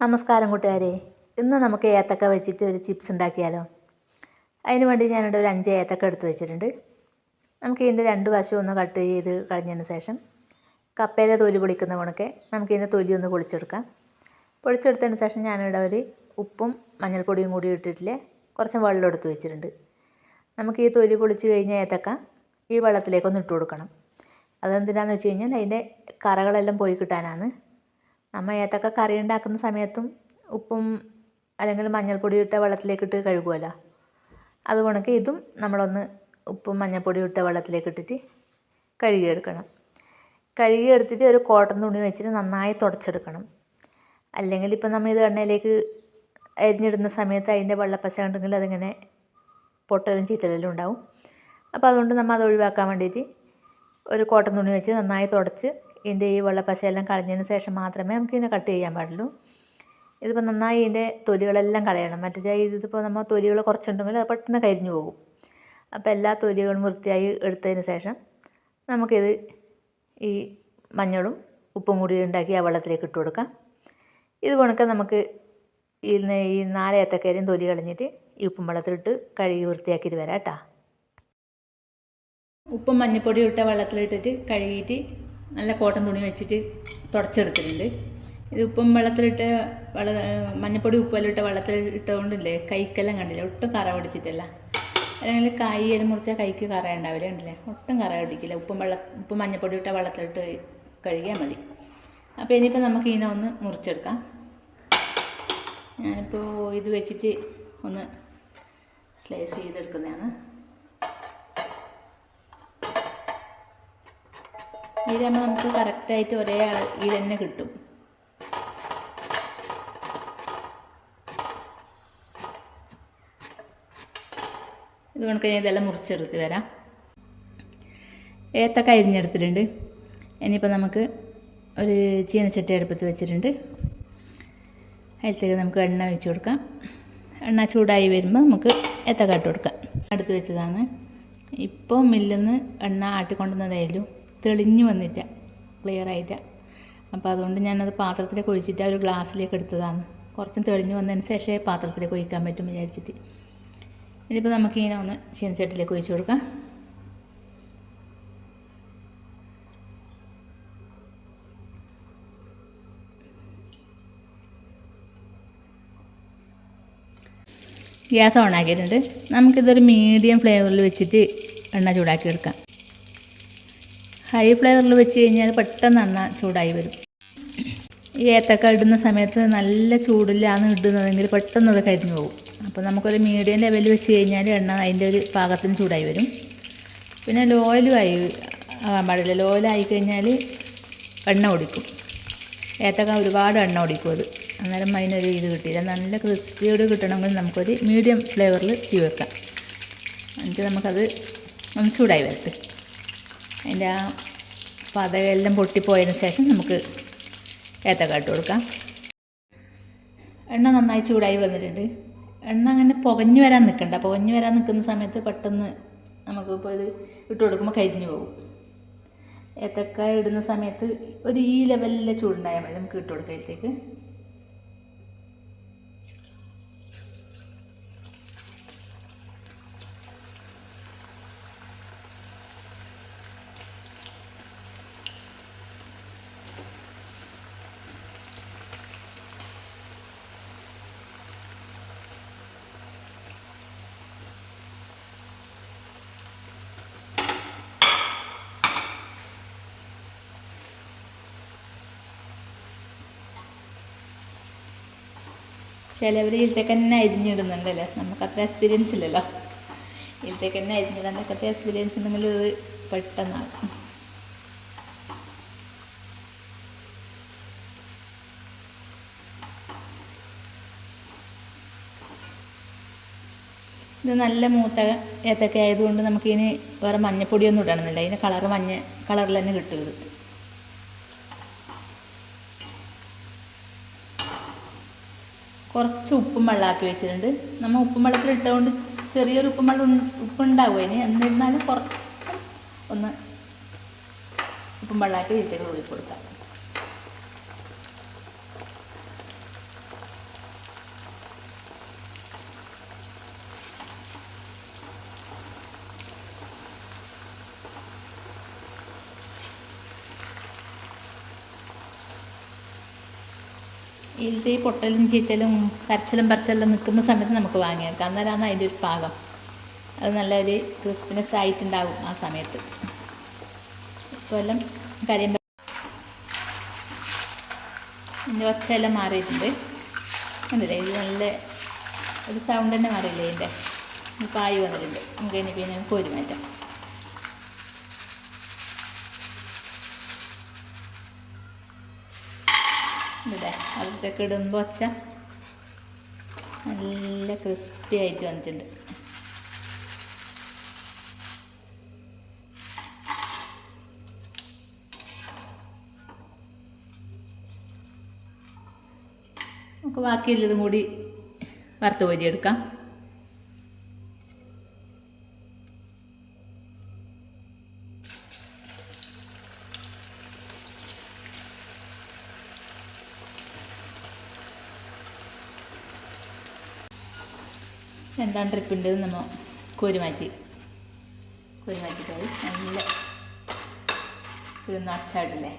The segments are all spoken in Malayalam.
നമസ്കാരം കൂട്ടുകാരെ. ഇന്ന് നമുക്ക് ഏത്തക്ക വെച്ചിട്ട് ഒരു ചിപ്സ് ഉണ്ടാക്കിയാലോ. അതിന് വേണ്ടി ഞാനിവിടെ ഒരു അഞ്ച് ഏത്തക്ക എടുത്ത് വെച്ചിട്ടുണ്ട്. നമുക്ക് ഇതിന്റെ രണ്ട് വശവും ഒന്ന് കട്ട് ചെയ്ത് കളഞ്ഞതിന് ശേഷം കപ്പയിലെ തൊലി പൊളിക്കുന്ന കണക്കെ നമുക്ക് ഇതിന്റെ തൊലി ഒന്ന് പൊളിച്ചെടുക്കാം. പൊളിച്ചെടുത്തതിന് ശേഷം ഞാനിവിടെ ഒരു ഉപ്പും മഞ്ഞൾപ്പൊടിയും കൂടി ഇട്ടിട്ടില്ലേ കുറച്ച് വെള്ളം എടുത്ത് വെച്ചിട്ടുണ്ട്. നമുക്ക് ഈ തൊലി പൊളിച്ച് കഴിഞ്ഞ ഏത്തക്ക ഈ വെള്ളത്തിലേക്കൊന്ന് ഇട്ട് കൊടുക്കണം. അതെന്തിനാന്ന് വെച്ച് കഴിഞ്ഞാൽ അതിന്റെ കറകളെല്ലാം പോയി കിട്ടാനാണ്. നമ്മൾ ഏത്തക്ക കറി ഉണ്ടാക്കുന്ന സമയത്തും ഉപ്പും അല്ലെങ്കിൽ മഞ്ഞൾപ്പൊടി ഇട്ട വെള്ളത്തിലേക്ക് ഇട്ട് കഴുകുമല്ലോ കണക്ക് ഇതും നമ്മളൊന്ന് ഉപ്പും മഞ്ഞൾപ്പൊടി ഇട്ട വെള്ളത്തിലേക്ക് ഇട്ടിട്ട് കഴുകിയെടുക്കണം. കഴുകിയെടുത്തിട്ട് ഒരു കോട്ടൺ തുണി വെച്ചിട്ട് നന്നായി തുടച്ചെടുക്കണം. അല്ലെങ്കിൽ ഇപ്പം നമ്മൾ ഇത് എണ്ണയിലേക്ക് അരിഞ്ഞിടുന്ന സമയത്ത് അതിന്റെ വെള്ളപ്പശ ഉണ്ടെങ്കിൽ അതിങ്ങനെ പൊട്ടലും ചീറ്റലും ഉണ്ടാവും. അപ്പോൾ അതുകൊണ്ട് നമ്മൾ അത് ഒഴിവാക്കാൻ വേണ്ടിയിട്ട് ഒരു കോട്ടൺ തുണി വെച്ച് നന്നായി തുടച്ച് ഇതിന്റെ ഈ വെള്ളപ്പശയെല്ലാം കളഞ്ഞതിന് ശേഷം മാത്രമേ നമുക്ക് ഇതിനെ കട്ട് ചെയ്യാൻ പാടുള്ളൂ. ഇതിപ്പോൾ നന്നായി ഇതിന്റെ തൊലികളെല്ലാം കളയണം. മറ്റേ ഇതിപ്പോൾ നമ്മൾ തൊലികൾ കുറച്ചുണ്ടെങ്കിൽ അത് പെട്ടെന്ന് കരിഞ്ഞു പോകും. അപ്പോൾ എല്ലാ തൊലികളും വൃത്തിയായി എടുത്തതിന് ശേഷം നമുക്കിത് ഈ മഞ്ഞളും ഉപ്പും കൂടി ഉണ്ടാക്കി ആ വെള്ളത്തിലേക്ക് ഇട്ട് കൊടുക്കാം. ഇത് കണക്കെ നമുക്ക് ഈ ഈ നാല് ഏത്തക്കരയും തൊലി കളഞ്ഞിട്ട് ഈ ഉപ്പും വെള്ളത്തിലിട്ട് കഴുകി വൃത്തിയാക്കിയിട്ട് വരാം കേട്ടോ. ഉപ്പും മഞ്ഞൾപ്പൊടിയും ഇട്ട വെള്ളത്തിലിട്ടിട്ട് കഴുകിയിട്ട് നല്ല കോട്ടൺ തുണി വെച്ചിട്ട് തുടച്ചെടുത്തിട്ടുണ്ട്. ഇത് ഉപ്പും വെള്ളത്തിലിട്ട് വെള്ള മഞ്ഞപ്പൊടി ഉപ്പെല്ലാം വെള്ളത്തിൽ ഇട്ടുകൊണ്ടില്ലേ കൈക്കെല്ലാം കണ്ടില്ലേ ഒട്ടും കറ പിടിച്ചിട്ടല്ല. അല്ലെങ്കിൽ കൈ എല്ലാം മുറിച്ചാൽ കൈക്ക് കറ ഉണ്ടാവില്ല ഉണ്ടല്ലേ ഒട്ടും കറ പിടിക്കില്ല. ഉപ്പും വെള്ള ഉപ്പും മഞ്ഞപ്പൊടി ഇട്ട വെള്ളത്തിലിട്ട് കഴുകിയാൽ മതി. അപ്പോൾ ഇനിയിപ്പോൾ നമുക്ക് ഇതിനെ ഒന്ന് മുറിച്ചെടുക്കാം. ഞാനിപ്പോൾ ഇത് വെച്ചിട്ട് ഒന്ന് സ്ലൈസ് ചെയ്തെടുക്കുന്നതാണ്. ഇതാകുമ്പോൾ നമുക്ക് കറക്റ്റായിട്ട് ഒരേ അളവിൽ തന്നെ കിട്ടും. ഇത് കണക്ക് ഞാൻ ഇതെല്ലാം മുറിച്ചെടുത്ത് വരാം. ഏത്തക്ക അരിഞ്ഞെടുത്തിട്ടുണ്ട്. ഇനിയിപ്പോൾ നമുക്ക് ഒരു ചീനച്ചട്ടി അടുപ്പത്ത് വെച്ചിട്ടുണ്ട്. അതിലേക്ക് നമുക്ക് എണ്ണ ഒഴിച്ച് കൊടുക്കാം. എണ്ണ ചൂടായി വരുമ്പോൾ നമുക്ക് ഏത്തക്ക ഇട്ട് കൊടുക്കാം. അടുത്ത് വെച്ചതാണ്. ഇപ്പോൾ മില്ലിൽ നിന്ന് എണ്ണ ആട്ടിക്കൊണ്ടുവന്നതായാലും തെളിഞ്ഞു വന്നില്ല ക്ലിയർ ആയിട്ട്. അപ്പോൾ അതുകൊണ്ട് ഞാനത് പാത്രത്തിലേക്ക് ഒഴിച്ചിട്ട് ഒരു ഗ്ലാസ്സിലേക്ക് എടുത്തതാണ്. കുറച്ചും തെളിഞ്ഞു വന്നതിന് ശേഷമേ പാത്രത്തിലേക്ക് ഒഴിക്കാൻ പറ്റും വിചാരിച്ചിട്ട്. ഇനിയിപ്പോൾ നമുക്കിങ്ങനെ ഒന്ന് ചീനച്ചട്ടിലേക്ക് ഒഴിച്ചു കൊടുക്കാം. ഗ്യാസ് ഓൺ ആക്കിയിട്ടുണ്ട്. നമുക്കിതൊരു മീഡിയം ഫ്ലേവറിൽ വെച്ചിട്ട് എണ്ണ ചൂടാക്കി എടുക്കാം. ഹൈ ഫ്ലേവറിൽ വെച്ച് കഴിഞ്ഞാൽ പെട്ടെന്ന് എണ്ണ ചൂടായി വരും. ഈ ഏത്തക്ക ഇടുന്ന സമയത്ത് നല്ല ചൂടിലാണ് ഇടുന്നതെങ്കിൽ പെട്ടെന്ന് അത് കരിഞ്ഞു പോകും. അപ്പോൾ നമുക്കൊരു മീഡിയം ലെവലിൽ വെച്ച് കഴിഞ്ഞാൽ എണ്ണ അതിന്റെ ഒരു പാകത്തിന് ചൂടായി വരും. പിന്നെ ലോയിലുമായി ആകാൻ പാടില്ല. ലോയിലായി കഴിഞ്ഞാൽ എണ്ണ ഓടിക്കും ഏത്തക്ക ഒരുപാട് എണ്ണ ഓടിക്കും അത്. അന്നേരം അതിനൊരു ഇത് കിട്ടിയില്ല. നല്ല ക്രിസ്പിയോട് കിട്ടണമെങ്കിൽ നമുക്കൊരു മീഡിയം ഫ്ലേവറിൽ തീ വെക്കാം. എന്നിട്ട് നമുക്കത് ഒന്ന് ചൂടായി വരട്ടെ. അതിന്റെ ആ പതകെല്ലാം പൊട്ടിപ്പോയതിന് ശേഷം നമുക്ക് ഏത്തക്ക ഇട്ട് കൊടുക്കാം. എണ്ണ നന്നായി ചൂടായി വന്നിട്ടുണ്ട്. എണ്ണ അങ്ങനെ പുകഞ്ഞു വരാൻ നിൽക്കണ്ട. പുകഞ്ഞു വരാൻ നിൽക്കുന്ന സമയത്ത് പെട്ടെന്ന് നമുക്ക് നമുക്കിപ്പോൾ ഇത് ഇട്ട് കൊടുക്കുമ്പോൾ കരിഞ്ഞു പോകും. ഏത്തക്ക ഇടുന്ന സമയത്ത് ഒരു ഈ ലെവലിലെ ചൂടുണ്ടായാൽ മതി. നമുക്ക് ഇട്ട് കൊടുക്കാം ചിലവർ ഇതിലേക്ക് തന്നെ അരിഞ്ഞിടുന്നുണ്ടല്ലേ? നമുക്ക് അത്ര എക്സ്പീരിയൻസ് ഇല്ലല്ലോ. ഇതിലേക്ക് തന്നെ അരിഞ്ഞിടാൻ അത്ര എക്സ്പീരിയൻസ് ഉണ്ടെങ്കിൽ ഇത് പെട്ടെന്നാകും ഇത് നല്ല മൂത്ത ഏത്തക്ക ആയതുകൊണ്ട് നമുക്കിനി വേറെ മഞ്ഞപ്പൊടിയൊന്നും ഇടണമെന്നില്ല. അതിന്റെ കളറ് മഞ്ഞ കളറിൽ തന്നെ കിട്ടും കുറച്ച് ഉപ്പും വെള്ളമാക്കി വെച്ചിട്ടുണ്ട്. നമ്മൾ ഉപ്പും വെള്ളത്തിൽ ഇട്ടുകൊണ്ട് ചെറിയൊരു ഉപ്പും വെള്ളം ഉപ്പുണ്ടാവും അതിന്. എന്നിരുന്നാലും കുറച്ച് ഒന്ന് ഉപ്പും വെള്ളമാക്കി ഇതിലേക്ക് കൊടുക്കാം ഈ പൊട്ടലും ചീറ്റലും കരച്ചിലും പറച്ചിലും നിൽക്കുന്ന സമയത്ത് നമുക്ക് വാങ്ങിയേക്കാം അന്നേരമാണ് അതിന്റെ ഒരു പാകം. അത് നല്ലൊരു ക്രിസ്പിനെസ് ആയിട്ടുണ്ടാവും ആ സമയത്ത്. ഇപ്പോൾ എല്ലാം ഇതിന്റെ ഒച്ചയെല്ലാം മാറിയിട്ടുണ്ട്. കണ്ടില്ലേ? ഇത് നല്ല ഒരു സൗണ്ട് തന്നെ മാറിയില്ലേ ഇതിന്റെ? പായ് വന്നിട്ടുണ്ട്. നമുക്ക് ഇനി പിന്നെ കോരി മാറ്റാം. ഇവിടെ അവിടത്തേക്ക് ഇടുമ്പോൾ ഒച്ച നല്ല ക്രിസ്പി ആയിട്ട് വന്നിട്ടുണ്ട്. നമുക്ക് ബാക്കിയുള്ളതും കൂടി വറുത്ത് കോരിയെടുക്കാം രണ്ടാം ട്രിപ്പിന്റെ നമ്മൾ കോരി മാറ്റി. കോരി മാറ്റിയിട്ട് നല്ല ഇതൊന്ന് അച്ചാടില്ലേ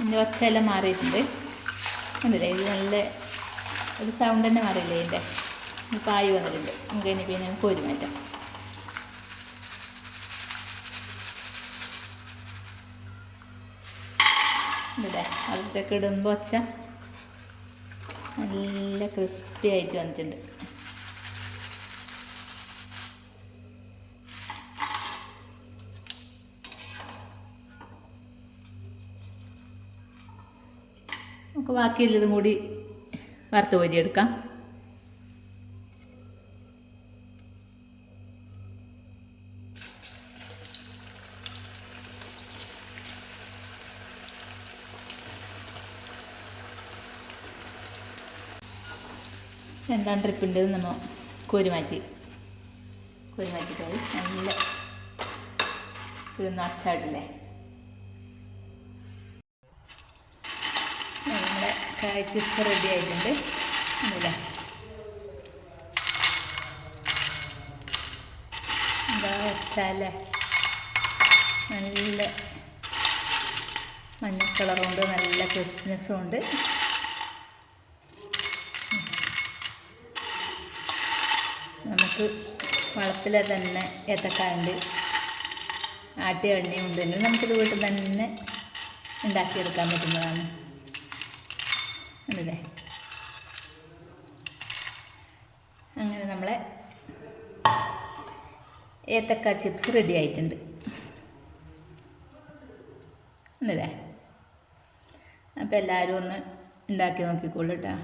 എന്റെ ഒച്ചയെല്ലാം മാറിയിട്ടുണ്ട്. കണ്ടില്ലേ? ഇത് നല്ല ഒരു സൗണ്ട് തന്നെ മാറിയില്ലേ ഇതിന്റെ? പായ് വന്നിട്ടുണ്ട്. നമുക്ക് ഇനി പിന്നെ കോരി മാറ്റാം. ഇല്ലേ? അവിടത്തേക്ക് ഇടുമ്പോൾ ഒച്ച നല്ല ക്രിസ്പി ആയിട്ട് വന്നിട്ടുണ്ട്. നമുക്ക് ബാക്കിയുള്ളതും കൂടി വറുത്ത് കോരിയെടുക്കാം. രണ്ടാം ട്രിപ്പിന്റെ നമ്മൾ കോരി മാറ്റി. കോരി മാറ്റിയിട്ട് നല്ല ഇതൊന്ന് അച്ചാടില്ലേ നമ്മുടെ കായ ചിപ്സ് റെഡി ആയിട്ടുണ്ട്. എന്താ വെച്ചാലേ നല്ല മഞ്ഞ കളറുണ്ട് നല്ല ക്രിസ്മസും ഉണ്ട്. നമുക്ക് വളപ്പിലെ തന്നെ ഏത്തക്കായുണ്ട് ആട്ടിയ എണ്ണയും ഉണ്ടെങ്കിൽ നമുക്കിത് വീട്ടിൽ തന്നെ ഉണ്ടാക്കിയെടുക്കാൻ പറ്റുന്നതാണ്. അല്ലേ അങ്ങനെ നമ്മളെ ഏത്തക്ക ചിപ്സ് റെഡി ആയിട്ടുണ്ട്. അല്ലേ അപ്പോൾ എല്ലാവരും ഒന്ന് ഉണ്ടാക്കി നോക്കിക്കോളൂ കേട്ടോ.